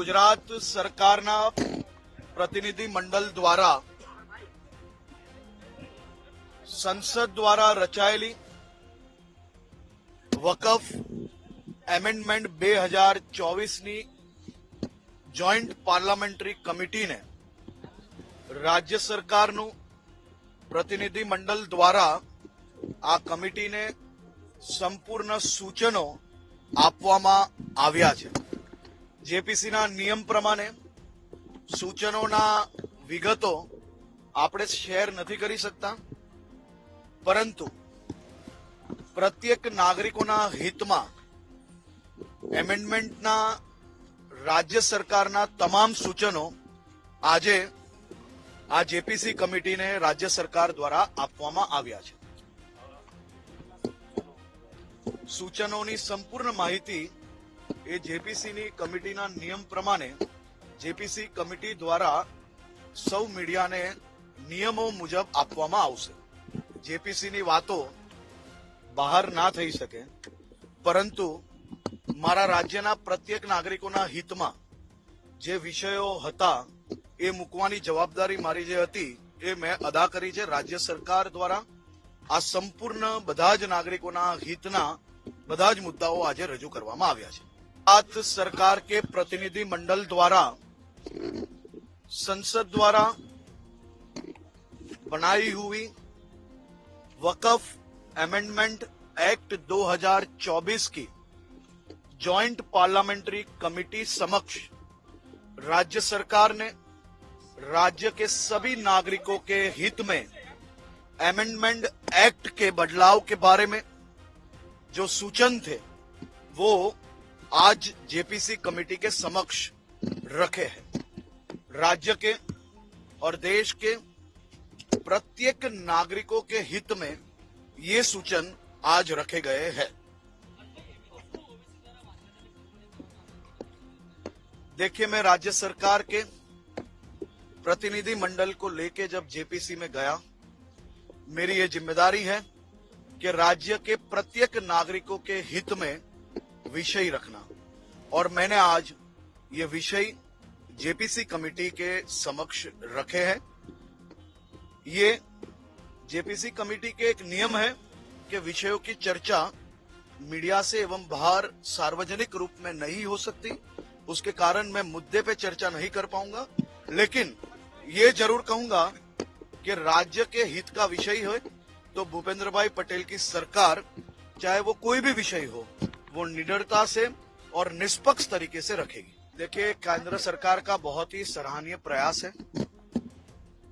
ગુજરાત સરકારના પ્રતિનિધિ મંડળ દ્વારા સંસદ દ્વારા રચાયેલી વકફ એમેન્ડમેન્ટ બે હજાર ચોવીસની જોઈન્ટ પાર્લામેન્ટરી કમિટીને રાજ્ય સરકારનું પ્રતિનિધિ મંડળ દ્વારા આ કમિટીને સંપૂર્ણ સૂચનો આપવામાં આવ્યા છે. જેપીસીના નિયમ પ્રમાણે સૂચનોના વિગતો આપણે શેર નથી કરી શકતા. પરંતુ પ્રત્યેક નાગરિકોના હિતમાં એમેન્ડમેન્ટના રાજ્ય સરકારના તમામ સૂચનો આજે આ જેપીસી કમિટીને રાજ્ય સરકાર દ્વારા આપવામાં આવ્યા છે. સૂચનોની સંપૂર્ણ માહિતી એ જેપીસીની કમિટીના નિયમ પ્રમાણે જેપીસી કમિટી દ્વારા સૌ મીડિયાને નિયમો મુજબ આપવામાં આવશે. જેપીસીની વાતો બહાર ના થઈ શકે, પરંતુ મારા રાજ્યના પ્રત્યેક નાગરિકોના હિતમાં જે વિષયો હતા એ મૂકવાની જવાબદારી મારી જે હતી એ મેં અદા કરી છે. રાજ્ય સરકાર દ્વારા આ સંપૂર્ણ બધા જ નાગરિકોના હિતના બધા જ મુદ્દાઓ આજે રજૂ કરવામાં આવ્યા છે. साथ सरकार के प्रतिनिधि मंडल द्वारा, संसद द्वारा बनाई हुई वकफ अमेंडमेंट एक्ट 2024 की जॉइंट पार्लियामेंट्री कमेटी समक्ष राज्य सरकार ने राज्य के सभी नागरिकों के हित में अमेंडमेंट एक्ट के बदलाव के बारे में जो सूचन थे, वो आज जेपीसी कमेटी के समक्ष रखे हैं। राज्य के और देश के प्रत्येक नागरिकों के हित में ये सूचन आज रखे गए हैं। देखिए, मैं राज्य सरकार के प्रतिनिधि मंडल को लेके जब जेपीसी में गया, मेरी ये ज़िम्मेदारी है कि राज्य के प्रत्येक नागरिकों के हित में विषय रखना। और मैंने आज ये विषय जेपीसी कमेटी के समक्ष रखे हैं। ये जेपीसी कमेटी के एक नियम है कि विषयों की चर्चा मीडिया से एवं बाहर सार्वजनिक रूप में नहीं हो सकती। उसके कारण मैं मुद्दे पे चर्चा नहीं कर पाऊँगा। लेकिन ये ज़रूर कहूँगा कि राज्य के हित का विषय हो तो भूपेंद्र भाई पटेल की सरकार, चाहे वो कोई भी विषय हो वो निडरता से और निष्पक्ष तरीके से रखेगी। देखिए, केंद्र सरकार का बहुत ही सराहनीय प्रयास है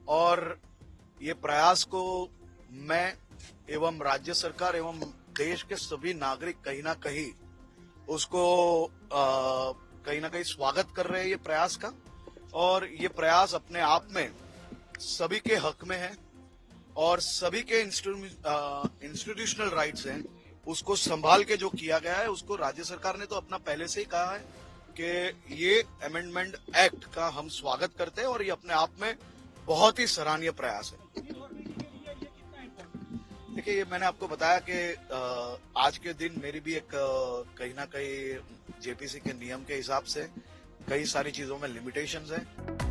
और ये प्रयास को मैं एवं राज्य सरकार एवं देश के सभी नागरिक कहीं ना कहीं उसको कहीं ना कहीं स्वागत कर रहे हैं ये प्रयास का। और ये प्रयास अपने आप में सभी के हक में है और सभी के इंस्टीट्यूशनल राइट्स हैं। उसको संभाल के जो किया गया है, उसको राज्य सरकार ने तो अपना पहले से ही कहा है कि ये अमेंडमेंट एक्ट का हम स्वागत करते हैं और ये अपने आप में बहुत ही सराहनीय प्रयास है। देखिए, ये मैंने आपको बताया कि आज के दिन मेरी भी एक कहीं ना कहीं जेपीसी के नियम के हिसाब से कई सारी चीज़ों में लिमिटेशंस हैं।